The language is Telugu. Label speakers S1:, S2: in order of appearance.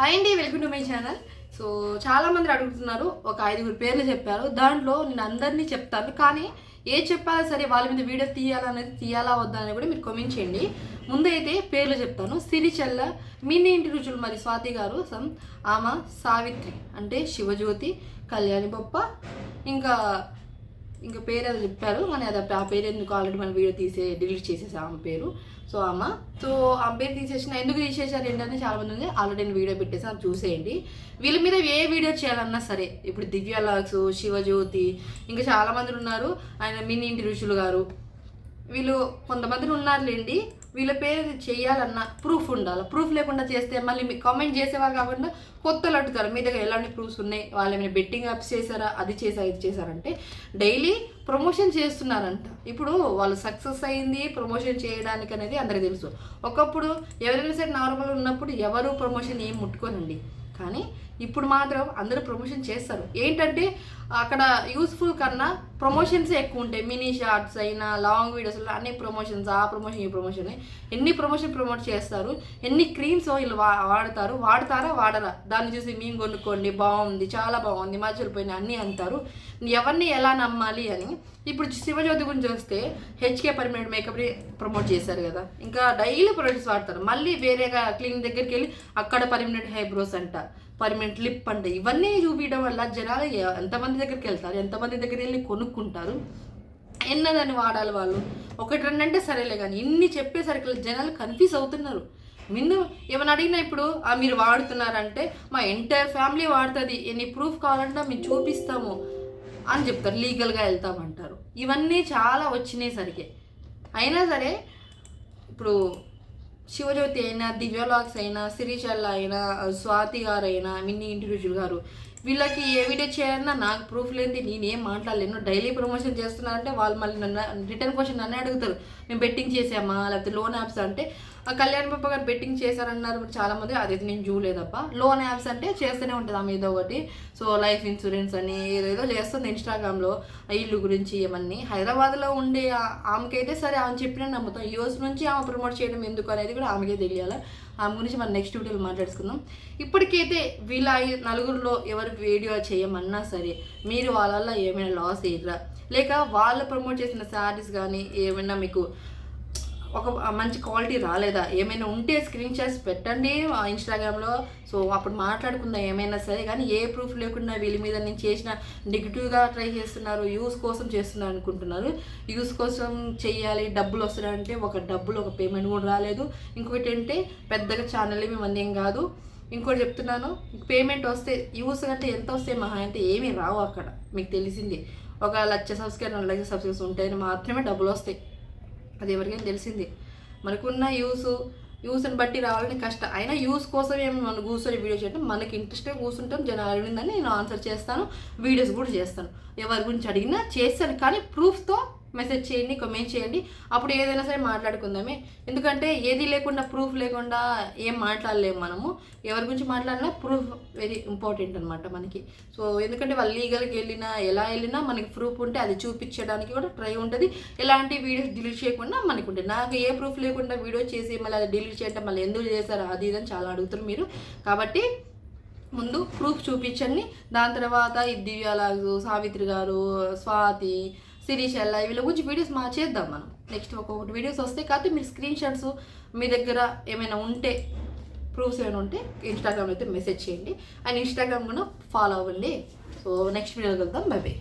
S1: హాయ్ అండి welcome to my channel. So చాలా మంది అడుగుతున్నారు ఒక ఐదుగురు పేర్లు చెప్పారు. దాంట్లో నేను అందరినీ చెప్తాను. కానీ ఏ చెప్పాలా సరే వాళ్ళ మీద వీడియో తీయాలనేది తీయాలా వద్దా అనేది కూడా మీరు కామెంట్ చేయండి. ముందైతే పేర్లు చెప్తాను. సిరిచెల్ల మిన్ని ఇంటి రుచులు మరి స్వాతి గారు సమ్ ఆమె సావిత్రి అంటే శివజ్యోతి కళ్యాణి బొప్ప ఇంకా ఇంకా పేరు అది చెప్పారు కానీ అది ఆ పేరు ఎందుకు ఆల్రెడీ మన వీడియో తీసే డిలీట్ చేసేసాం ఆమె పేరు. సో అమ్మ సో ఆ పేరు తీసేసిన ఎందుకు తీసేసారు ఏంటంటే చాలా మంది ఉంది. ఆల్రెడీ నేను వీడియో పెట్టేసి అది చూసేయండి. వీళ్ళ మీద ఏ వీడియో చేయాలన్నా సరే ఇప్పుడు దివ్య లాగ్స్ శివజ్యోతి ఇంకా చాలా మంది ఉన్నారు. ఆయన మినీ ఇంటి ఋషులు గారు. వీళ్ళు కొంతమంది ఉన్నారులేండి వీళ్ళ పేరు చేయాలన్న ప్రూఫ్ ఉండాలి. ప్రూఫ్ లేకుండా చేస్తే మళ్ళీ మీ కామెంట్ చేసేవారు కాకుండా కొత్తలు అడుగుతారు. మీ దగ్గర ఎలాంటి ప్రూఫ్స్ ఉన్నాయి? వాళ్ళు ఏమైనా బెట్టింగ్ యాప్స్ చేశారా? అది చేశారు? ఇది చేశారంటే డైలీ ప్రమోషన్ చేస్తున్నారంట. ఇప్పుడు వాళ్ళు సక్సెస్ అయింది ప్రమోషన్ చేయడానికి అనేది అందరికీ తెలుసు. ఒకప్పుడు ఎవరైనా సరే నార్మల్ ఉన్నప్పుడు ఎవరు ప్రమోషన్ ఏం ముట్టుకోనండి కానీ ఇప్పుడు మాత్రం అందరూ ప్రమోషన్ చేస్తారు. ఏంటంటే అక్కడ యూస్ఫుల్ కన్నా ప్రమోషన్స్ ఎక్కువ ఉంటాయి. మినీ షార్ట్స్ అయినా లాంగ్ వీడియోస్ అన్ని ప్రమోషన్స్ ఆ ప్రమోషన్ ఈ ప్రమోషన్ ఎన్ని ప్రమోషన్ ప్రమోట్ చేస్తారు ఎన్ని క్రీమ్స్ వీళ్ళు వా వాడతారు వాడతారా వాడరా? దాన్ని చూసి మేము కొనుక్కోండి బాగుంది చాలా బాగుంది మధ్యలో పోయిన అన్నీ అంటారు. ఎవరిని ఎలా నమ్మాలి అని ఇప్పుడు శివజ్యోతి గురించి వస్తే హెచ్కే పర్మనెంట్ మేకప్ని ప్రమోట్ చేశారు కదా. ఇంకా డైలీ ప్రొడక్ట్స్ వాడతారు. మళ్ళీ వేరేగా క్లినిక్ దగ్గరికి వెళ్ళి అక్కడ పర్మనెంట్ హైబ్రోస్ అంట. పర్మనెంట్ లిప్ అంట ఇవన్నీ చూపించడం వల్ల జనాలు ఎంతమంది దగ్గరికి వెళ్తారు ఎంతమంది దగ్గరికి వెళ్ళి కొనుక్కుంటారు ఎన్నదని వాడాలి వాళ్ళు. ఒకటి రెండు అంటే సరేలే కానీ ఇన్ని చెప్పేసరికి జనాలు కన్ఫ్యూజ్ అవుతున్నారు. ముందు ఏమైనా అడిగినా ఇప్పుడు మీరు వాడుతున్నారంటే మా ఎంటైర్ ఫ్యామిలీ వాడుతుంది ఎన్ని ప్రూఫ్ కావాలంటే మేము చూపిస్తాము అని చెప్తారు లీగల్గా వెళ్తామంటారు. ఇవన్నీ చాలా వచ్చినాయి సరికే. అయినా సరే ఇప్పుడు శివజ్యోతి అయినా దివ్యలాక్స్ అయినా సిరిచల్ల అయినా స్వాతి గారు అయినా మిన్ని ఇండివిజువల్ గారు వీళ్ళకి ఏ చేయాలన్నా నాకు ప్రూఫ్ లేనిది నేనేం మాట్లాడలేను. డైలీ ప్రమోషన్ చేస్తున్నారంటే వాళ్ళు మళ్ళీ నన్ను రిటర్న్ క్వశ్చన్ నన్నే అడుగుతారు. మేము బెట్టింగ్ చేసామా లేకపోతే లోన్ యాప్స్ అంటే కళ్యాణ్ బాబా గారు బెట్టింగ్ చేశారన్నారు చాలా మంది అదైతే నేను చూడలేదప్ప. లోన్ యాప్స్ అంటే చేస్తూనే ఉంటుంది ఆమె ఏదో ఒకటి. సో లైఫ్ ఇన్సూరెన్స్ అని ఏదేదో చేస్తుంది ఇన్స్టాగ్రామ్లో ఇల్లు గురించి ఇవన్నీ హైదరాబాద్లో ఉండే ఆమెకైతే సరే ఆమె చెప్పిన నమ్ముతాం. యూఎస్ నుంచి ఆమె ప్రమోట్ చేయడం ఎందుకు అనేది కూడా ఆమెకే తెలియాలి. ఆమె గురించి మనం నెక్స్ట్ వీడియోలో మాట్లాడుకుందాం. ఇప్పటికైతే వీళ్ళ నలుగురిలో ఎవరు వీడియో చేయమన్నా సరే మీరు వాళ్ళ ఏమైనా లాస్ అయ్యారా లేక వాళ్ళు ప్రమోట్ చేసిన శారీస్ కానీ ఏమైనా మీకు ఒక మంచి క్వాలిటీ రాలేదా? ఏమైనా ఉంటే స్క్రీన్ షాట్స్ పెట్టండి ఇన్స్టాగ్రామ్లో. సో అప్పుడు మాట్లాడుకుందాం ఏమైనా సరే. కానీ ఏ ప్రూఫ్ లేకుండా వీళ్ళ మీద నేను చేసిన నెగిటివ్గా ట్రై చేస్తున్నారు యూస్ కోసం చేస్తున్నారు అనుకుంటున్నారు. యూస్ కోసం చేయాలి డబ్బులు వస్తున్నాయంటే ఒక డబ్బులు ఒక పేమెంట్ కూడా రాలేదు. ఇంకొకటి అంటే పెద్దగా ఛానల్ ఏమి మంది ఏం కాదు. ఇంకోటి చెప్తున్నాను పేమెంట్ వస్తే యూస్ అంటే ఎంత వస్తే మహా అంటే ఏమీ రావు అక్కడ. మీకు తెలిసింది. ఒక లక్ష సబ్స్క్రైబ్ రెండు లక్ష సబ్స్క్రైబ్స్ ఉంటేనే మాత్రమే డబ్బులు వస్తాయి. అది ఎవరికైనా తెలిసింది. మనకున్న యూస్ యూస్ని బట్టి రావాలని కష్టం. అయినా యూస్ కోసం ఏమి మనం కూర్చొని వీడియో చేయడం మనకి ఇంట్రెస్ట్గా కూర్చుంటాం జనాలు అడిగిందని నేను ఆన్సర్ చేస్తాను వీడియోస్ కూడా చేస్తాను. ఎవరి గురించి అడిగినా చేస్తాను కానీ ప్రూఫ్తో మెసేజ్ చేయండి కమెంట్ చేయండి. అప్పుడు ఏదైనా సరే మాట్లాడుకుందామే. ఎందుకంటే ఏది లేకుండా ప్రూఫ్ లేకుండా ఏం మాట్లాడలేము మనము. ఎవరి గురించి మాట్లాడినా ప్రూఫ్ వెరీ ఇంపార్టెంట్ అనమాట మనకి. సో ఎందుకంటే వాళ్ళు లీగల్కి వెళ్ళినా ఎలా వెళ్ళినా మనకి ప్రూఫ్ ఉంటే అది చూపించడానికి కూడా ట్రై ఉంటుంది. ఎలాంటి వీడియోస్ డిలీట్ చేయకుండా మనకు ఉంటుంది. నాకు ఏ ప్రూఫ్ లేకుండా వీడియో చేసి మళ్ళీ అది డిలీట్ చేయడం మళ్ళీ ఎందుకు చేశారు అది ఇది అని చాలా అడుగుతారు మీరు. కాబట్టి ముందు ప్రూఫ్ చూపించండి. దాని తర్వాత ఈ దివ్యాలాగు సావిత్రి గారు స్వాతి శిరీషల్ల వీళ్ళ గురించి వీడియోస్ మా చేద్దాం మనం. నెక్స్ట్ ఒక్కొక్కటి వీడియోస్ వస్తాయి కాబట్టి మీరు స్క్రీన్ షాట్స్ మీ దగ్గర ఏమైనా ఉంటే ప్రూఫ్స్ ఏమైనా ఉంటే ఇన్స్టాగ్రామ్ అయితే మెసేజ్ చేయండి. అండ్ ఇన్స్టాగ్రామ్ కూడా ఫాలో అవ్వండి. సో నెక్స్ట్ వీడియో వెళ్దాం బై బై